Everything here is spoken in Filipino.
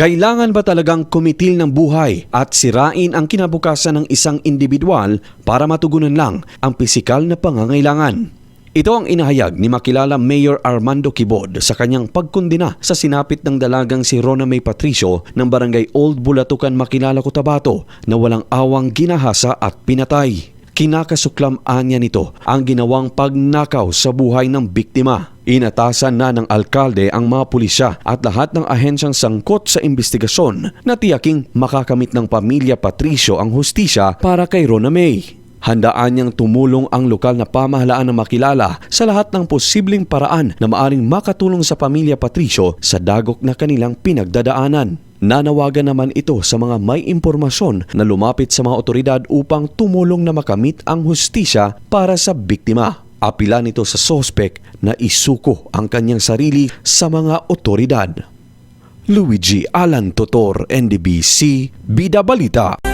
Kailangan ba talagang kumitil ng buhay at sirain ang kinabukasan ng isang individual para matugunan lang ang pisikal na pangangailangan? Ito ang inahayag ni makilala Mayor Armando Kibod sa kanyang pagkundina sa sinapit ng dalagang si Rona May Patricio ng barangay Old Bulatukan Makilala Cotabato na walang awang ginahasa at pinatay. Kinakasuklam anya nito ang ginawang pagnakaw sa buhay ng biktima. Inatasan na ng alkalde ang mga pulisya at lahat ng ahensyang sangkot sa investigasyon na tiyaking makakamit ng pamilya Patricio ang hustisya para kay Rona May. Handaan niyang tumulong ang lokal na pamahalaan na makilala sa lahat ng posibleng paraan na maaring makatulong sa pamilya Patricio sa dagok na kanilang pinagdadaanan. Nanawagan naman ito sa mga may impormasyon na lumapit sa mga otoridad upang tumulong na makamit ang hustisya para sa biktima. Apila nito sa sospek na isuko ang kanyang sarili sa mga otoridad. Luigi Alan Totor, NDBC, Bida Balita.